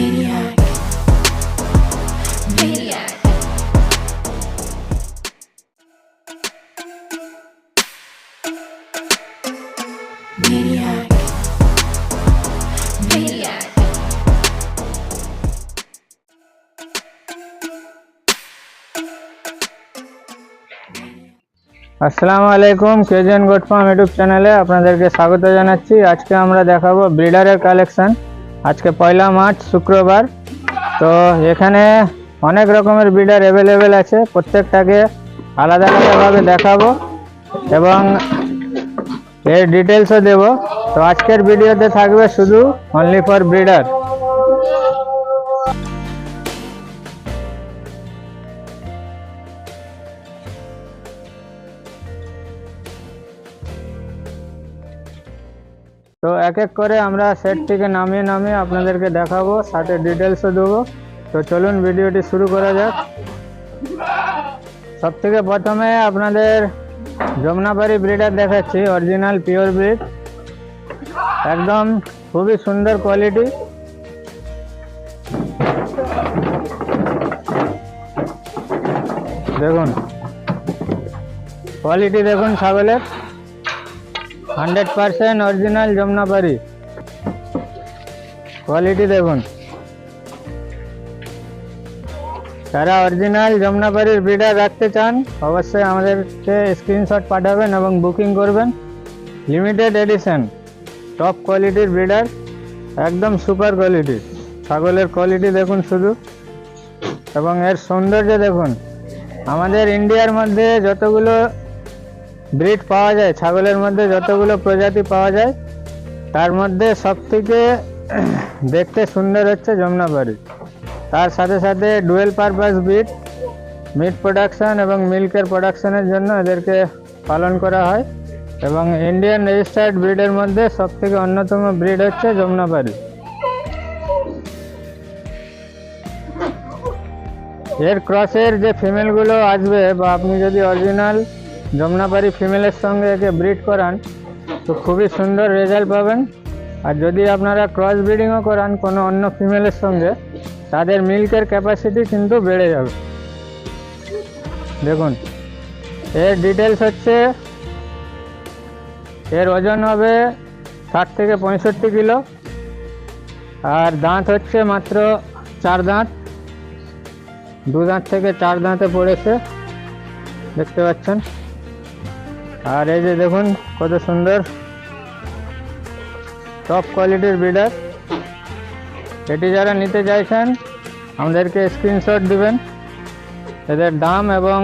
Maniac. Maniac. Maniac. Maniac. আসসালামু আলাইকুম কেজেন goat farm YouTube চ্যানেলে আপনাদেরকে স্বাগত জানাচ্ছি আজকে আমরা দেখাবো ব্রিডারের কালেকশন আজকে পয়লা মার্চ, শুক্রবার। তো এখানে অনেক রকমের ব্রিডার অ্যাভেলেবেল আছে। প্রত্যেকটাকে আলাদা আলাদাভাবে দেখাবো এবং এর ডিটেলসও দেবো। তো আজকের ভিডিওতে থাকবে শুধু অনলি ফর ব্রিডার তো এক এক করে আমরা সেট থেকে নামিয়ে নামিয়ে আপনাদেরকে দেখাবো, সাথে ডিটেলসও দেবো। তো চলুন ভিডিওটি শুরু করা যাক। সব থেকে প্রথমে আপনাদের যমুনাপাড়ি ব্রিডার দেখাচ্ছি অরিজিনাল পিওর ব্রিড একদম খুবই সুন্দর কোয়ালিটি দেখুন কোয়ালিটি দেখুন ছাগলের। Hundred percent original Jamunapari quality দেখুন। যারা অরিজিনাল যমুনাপাড়ির ব্রিডার রাখতে চান, অবশ্যই আমাদেরকে স্ক্রিনশট পাঠাবেন এবং বুকিং করবেন। লিমিটেড এডিশন টপ কোয়ালিটির ব্রিডার একদম সুপার কোয়ালিটি ছাগলের কোয়ালিটি দেখুন শুধু। এবং এর সৌন্দর্য দেখুন। আমাদের ইন্ডিয়ার মধ্যে যতগুলো ব্রিড পাওয়া যায়, ছাগলের মধ্যে যতগুলো প্রজাতি পাওয়া যায়, তার মধ্যে সব থেকে দেখতে সুন্দর হচ্ছে যমুনাপাড়ি তার সাথে সাথে dual purpose breed meat production এবং মিল্কের প্রোডাকশনের জন্য এদেরকে পালন করা হয় এবং ইন্ডিয়ান রেজিস্টার্ড ব্রিডের মধ্যে সব থেকে অন্যতম ব্রিড হচ্ছে যমুনাপাড়ি এর ক্রসের যে ফিমেলগুলো আসবে বা আপনি যদি অরিজিনাল যমুনাপাড়ি ফিমেলের সঙ্গে একে ব্রিড করান, তো খুবই সুন্দর রেজাল্ট পাবেন। আর যদি আপনারা ক্রস ব্রিডিংও করান কোনো অন্য ফিমেলের সঙ্গে, তাদের মিল্কের ক্যাপাসিটি কিন্তু বেড়ে যাবে। দেখুন, এর ডিটেলস হচ্ছে, এর ওজন হবে ষাট থেকে পঁয়ষট্টি কিলো, আর দাঁত হচ্ছে মাত্র চার দাঁত, দু দাঁত থেকে চার দাঁতে পড়েছে। দেখতে পাচ্ছেন? আর এই যে দেখুন, কত সুন্দর। টপ কোয়ালিটির ব্রিডার এটি যারা নিতে চাইছেন, আমাদেরকে স্ক্রিনশট দিবেন। এদের দাম এবং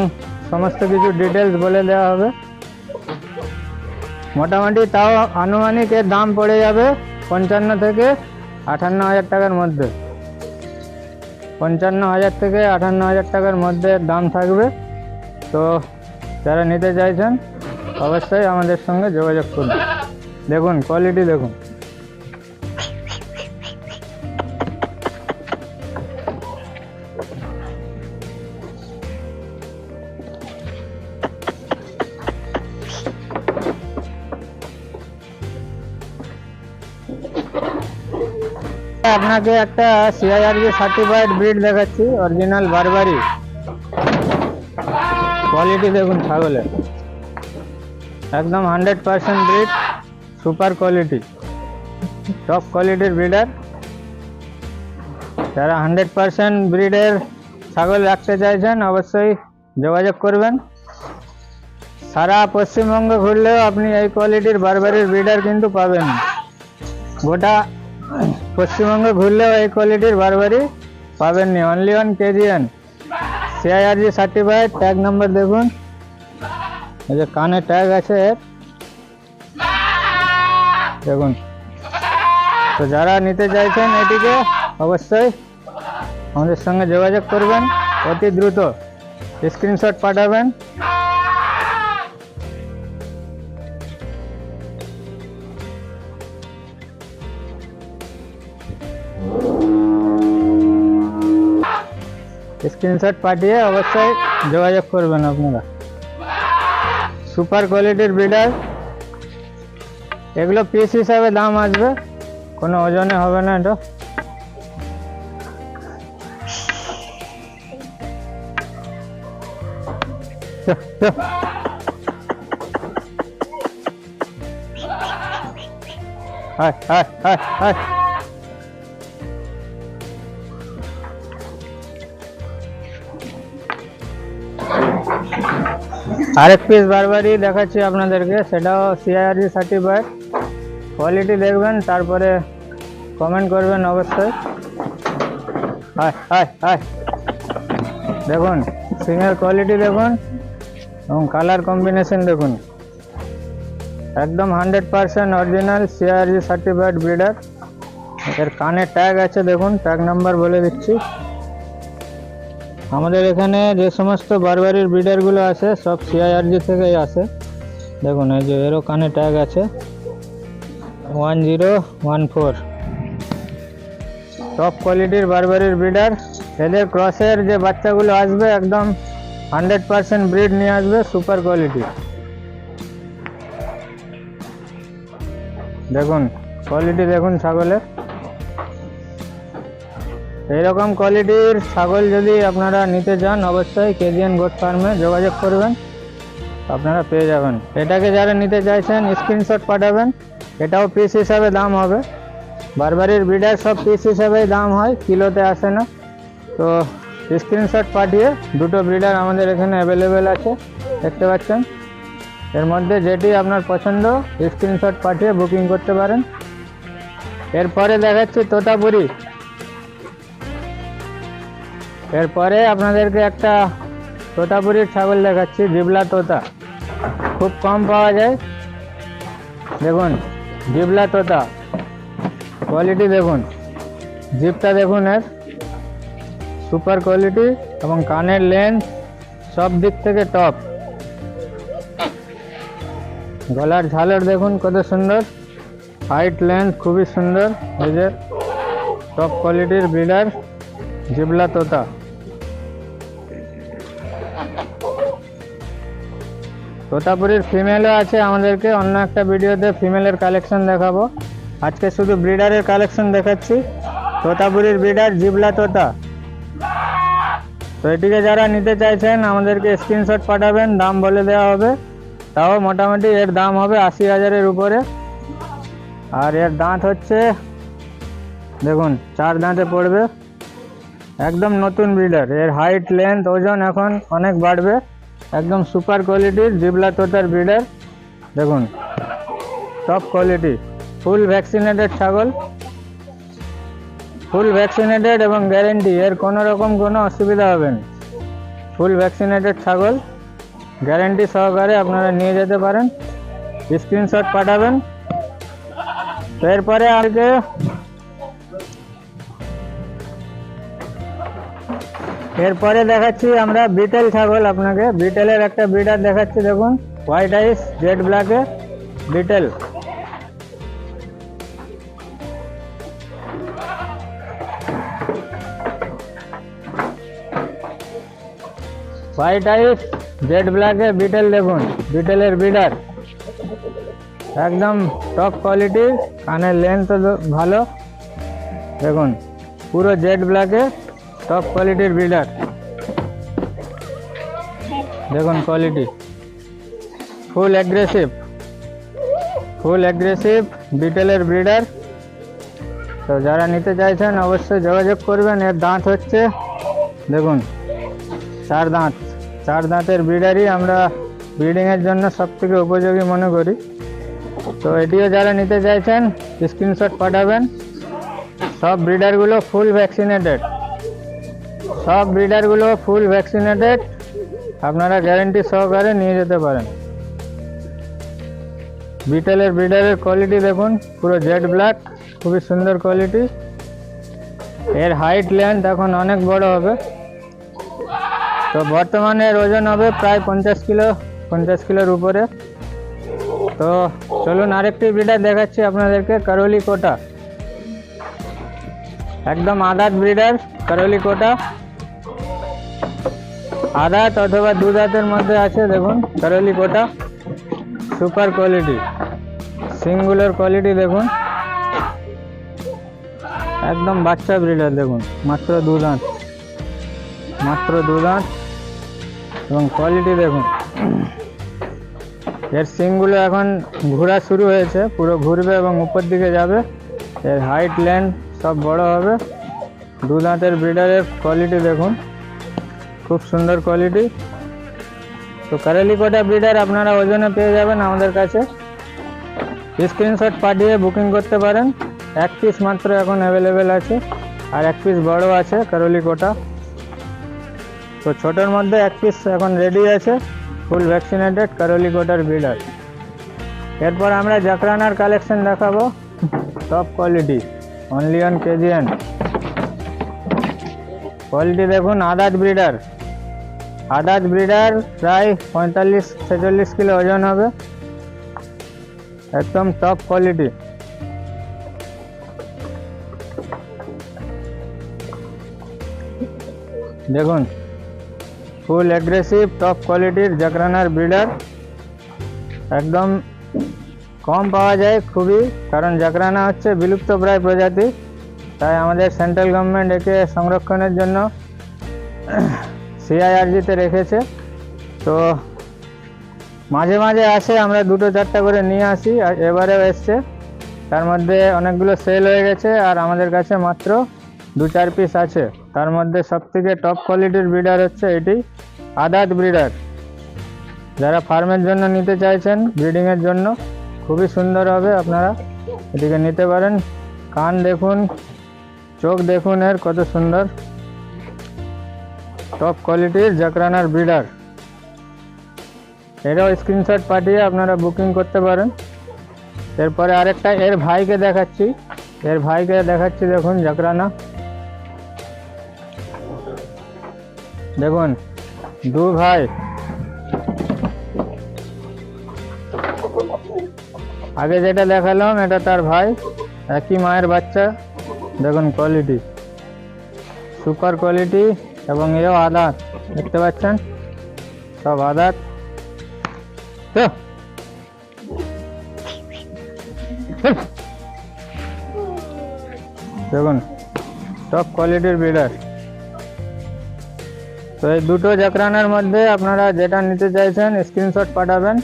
সমস্ত কিছু ডিটেলস বলে দেওয়া হবে। মোটামুটি তাও আনুমানিক এর দাম পড়ে যাবে পঞ্চান্ন থেকে আটান্ন হাজার টাকার মধ্যে। পঞ্চান্ন হাজার থেকে আটান্ন হাজার টাকার মধ্যে দাম থাকবে। তো যারা নিতে চাইছেন অবশ্যই আমাদের সঙ্গে যোগাযোগ করুন। দেখুন কোয়ালিটি দেখুন। আপনাকে একটা সিআইআরবি সার্টিফাইড ব্রিড দেখাচ্ছি অরিজিনাল বারবারি কোয়ালিটি দেখুন ছাগলের। একদম hundred percent breed super quality top কোয়ালিটির ব্রিডার যারা হান্ড্রেড পার্সেন্ট ব্রিডের ছাগল রাখতে চাইছেন, অবশ্যই যোগাযোগ করবেন। সারা পশ্চিমবঙ্গ ঘুরলেও আপনি এই কোয়ালিটির বারবারির ব্রিডার কিন্তু পাবেন। গোটা পশ্চিমবঙ্গে ঘুরলেও এই কোয়ালিটির বারবারি পাবেননি। Only one KGN CIRG certified tag number দেখুন। এই যে কানে ট্যাগ আছে। দেখুন। তো যারা নিতে চাইছেন এটিকে, অবশ্যই আমাদের সঙ্গে যোগাযোগ করবেন। অতি দ্রুত স্ক্রিনশট পাঠাবেন। স্ক্রিনশট পাঠিয়ে অবশ্যই যোগাযোগ করবেন আপনারা। সুপার কোয়ালিটির ব্রিডার। এগুলো পিস হিসাবে দাম আসবে। কোনো ওজনে হবে না এটা। হায় হায় হায় হায় আয় আরেক পিস বারবারই দেখাচ্ছি আপনাদেরকে, সেটাও সিআইআরজি সার্টিফাইড কোয়ালিটি দেখবেন, তারপরে কমেন্ট করবেন অবশ্যই। আয় আয় দেখুন সিমের কোয়ালিটি দেখুন এবং কালার কম্বিনেশন দেখুন। একদম hundred percent original CRG certified breeder এর কানে ট্যাগ আছে, দেখুন ট্যাগ নাম্বার বলে দিচ্ছি। আমাদের এখানে যে সমস্ত বারবারির ব্রিডারগুলো আছে, সব সিআইআরজি থেকেই আসে। দেখুন, এই যে এরও কানে ট্যাগ আছে। One zero, one four. Top কোয়ালিটির বারবারির ব্রিডার। এদের ক্রসের যে বাচ্চাগুলো আসবে, একদম হান্ড্রেড পারসেন্ট ব্রিড নিয়ে আসবে সুপার কোয়ালিটি দেখুন কোয়ালিটি দেখুন ছাগলের। এইরকম কোয়ালিটির ছাগল যদি আপনারা নিতে চান, অবশ্যই কেজিএন গোট ফার্মে যোগাযোগ করবেন। আপনারা পেয়ে যাবেন। এটাকে যারা নিতে চাইছেন স্ক্রিনশট পাঠাবেন। এটাও পিস হিসাবে দাম হবে। বারবারির ব্রিডার সব পিস হিসাবেই দাম হয়, কিলোতে আসে না। তো স্ক্রিনশট পাঠিয়ে দুটো ব্রিডার আমাদের এখানে অ্যাভেলেবেল আছে, দেখতে পাচ্ছেন? এর মধ্যে যেটি আপনার পছন্দ স্ক্রিনশট পাঠিয়ে বুকিং করতে পারেন। এরপরে দেখাচ্ছি তোতাপুরি। এরপরে আপনাদেরকে একটা তোতাপুরির ছাগল দেখাচ্ছি, জিবলা তোতা। খুব কম পাওয়া যায়। দেখুন, জিবলা তোতা। কোয়ালিটি দেখুন। জিপটা দেখুন এর। সুপার কোয়ালিটি এবং কানের লেন্থ সব দিক থেকে টপ গলার ঝালর দেখুন কত সুন্দর। হাইট লেন্থ খুবই সুন্দর। এই যে টপ কোয়ালিটির ব্রিডার জিবলা তোতা। তোতাপুরির ফিমেলও আছে আমাদেরকে, অন্য একটা ভিডিওতে ফিমেলের কালেকশন দেখাবো। আজকে শুধু ব্রিডারের কালেকশন দেখাচ্ছি। তোতাপুরির ব্রিডার জিবলা তোতা। তো এটিকে যারা নিতে চাইছেন, আমাদেরকে স্ক্রিনশট পাঠাবেন, দাম বলে দেওয়া হবে। তাও মোটামুটি এর দাম হবে আশি হাজারের উপরে। আর এর দাঁত হচ্ছে, দেখুন, চার দাঁতে পড়বে। একদম নতুন ব্রিডার এর হাইট লেন্থ ওজন এখন অনেক বাড়বে। একদম সুপার কোয়ালিটির জিবলা তোতার ব্রিডার দেখুন টপ কোয়ালিটি ফুল ভ্যাকসিনেটেড ছাগল। ফুল ভ্যাকসিনেটেড এবং গ্যারেন্টি এর কোনো রকম কোনো অসুবিধা হবে না। ফুল ভ্যাকসিনেটেড ছাগল গ্যারেন্টি সহকারে আপনারা নিয়ে যেতে পারেন। স্ক্রিনশট পাঠাবেন। এরপরে আজকে এরপরে দেখাচ্ছি আমরা বিটেল ছাগল আপনাকে। বিটেলের একটা ব্রিডার দেখাচ্ছি, দেখুন। হোয়াইট আইস জেড ব্ল্যাকে বিটেল। হোয়াইট আইস জেড ব্ল্যাকে বিটেল, দেখুন। বিটেলের ব্রিডার। একদম টপ কোয়ালিটির কানের লেন্থ ভালো। দেখুন, পুরো জেড ব্ল্যাকে টপ কোয়ালিটির ব্রিডার দেখুন quality full aggressive full aggressive বিটেলের breeder তো যারা নিতে চাইছেন অবশ্যই যোগাযোগ করবেন। এর দাঁত হচ্ছে, দেখুন, চার দাঁত। চার দাঁতের ব্রিডারই আমরা ব্রিডিংয়ের জন্য সব থেকে উপযোগী মনে করি। তো এটিও যারা নিতে চাইছেন স্ক্রিনশট পাঠাবেন। সব ব্রিডারগুলো ফুল ভ্যাকসিনেটেড সব ব্রিডারগুলো ফুল ভ্যাকসিনেটেড আপনারা গ্যারেন্টি সহকারে নিয়ে যেতে পারেন। বিটেলের ব্রিডারের কোয়ালিটি দেখুন, পুরো জেড ব্ল্যাক খুবই সুন্দর কোয়ালিটি এর হাইট লেন্থ এখন অনেক বড় হবে। তো বর্তমানে এর ওজন হবে প্রায় পঞ্চাশ কিলো, পঞ্চাশ কিলোর উপরে। তো চলুন আরেকটি ব্রিডার দেখাচ্ছি আপনাদেরকে কারলি কোটা একদম আদাত ব্রিডার কারলি কোটা আদাত অথবা দু দাঁতের মধ্যে আছে, দেখুন। কারলি কোটা সুপার কোয়ালিটি। সিঙ্গুলার কোয়ালিটি, দেখুন। একদম বাচ্চা ব্রিডার, দেখুন। মাত্র দু দাঁত। মাত্র দু দাঁত। এবং কোয়ালিটি, দেখুন। এর সিংগুলো এখন ঘোরা শুরু হয়েছে, পুরো ঘুরবে এবং উপর দিকে যাবে। এর হাইট, লেন্থ সব বড় হবে। দু দাঁতের ব্রিডারের কোয়ালিটি, দেখুন। খুব সুন্দর কোয়ালিটি তো কারেলিকোটা ব্রিডার আপনারা ওজনে পেয়ে যাবেন আমাদের কাছে? স্ক্রিনশট পাঠিয়ে বুকিং করতে পারেন। এক পিস মাত্র এখন অ্যাভেলেবেল আছে। আর এক পিস বড় আছে কারলিকোটা তো ছোটোর মধ্যে এক পিস এখন রেডি আছে ফুল ভ্যাকসিনেটেড কারলিকোটার ব্রিডার এরপর আমরা জাকরানার কালেকশন দেখাবো। Top quality only on KGN quality দেখুন, আদাত ব্রিডার আদাত ব্রিডার প্রায় পঁয়তাল্লিশ, ছেচল্লিশ কিলো ওজন হবে। একদম টপ কোয়ালিটি দেখুন ফুল অ্যাগ্রেসিভ টপ কোয়ালিটির জাকরানার ব্রিডার। একদম কম পাওয়া যায় খুবই, কারণ জাকরানা হচ্ছে বিলুপ্তপ্রায় প্রজাতি। তাই আমাদের সেন্ট্রাল গভর্নমেন্ট একে সংরক্ষণের জন্য সিআইআরজিতে রেখেছে। তো মাঝে মাঝে আসে, আমরা দুটো চারটা করে নিয়ে আসি, আর এবারেও এসছে। তার মধ্যে অনেকগুলো সেল হয়ে গেছে, আর আমাদের কাছে মাত্র দু চার পিস আছে। তার মধ্যে সবথেকে টপ কোয়ালিটির ব্রিডার হচ্ছে এটি, আদাত ব্রিডার যারা ফার্মের জন্য নিতে চাইছেন ব্রিডিংয়ের জন্য, খুবই সুন্দর হবে আপনারা এটিকে নিতে পারেন। কান দেখুন, চোখ দেখুন, এর কত সুন্দর। টপ কোয়ালিটির জাকরানার ব্রিডার এরাও স্ক্রিনশট পাঠিয়ে আপনারা বুকিং করতে পারেন। এরপরে আরেকটা এর ভাইকে দেখাচ্ছি। এর ভাইকে দেখাচ্ছি দেখুন জাকরানা দেখুন, দু ভাই। আগে যেটা দেখালাম, এটা তার ভাই। একই মায়ের বাচ্চা। দেখুন কোয়ালিটি সুপার কোয়ালিটি এবং এও আদাত, দেখতে পাচ্ছেন? সব আদাত। তো। দেখুন টপ কোয়ালিটির ব্রিডার তো এই দুটো জাকরানের মধ্যে আপনারা যেটা নিতে চাইছেন স্ক্রিনশট পাঠাবেন।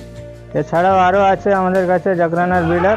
এছাড়াও আরও আছে আমাদের কাছে জাকরানার ব্রিডার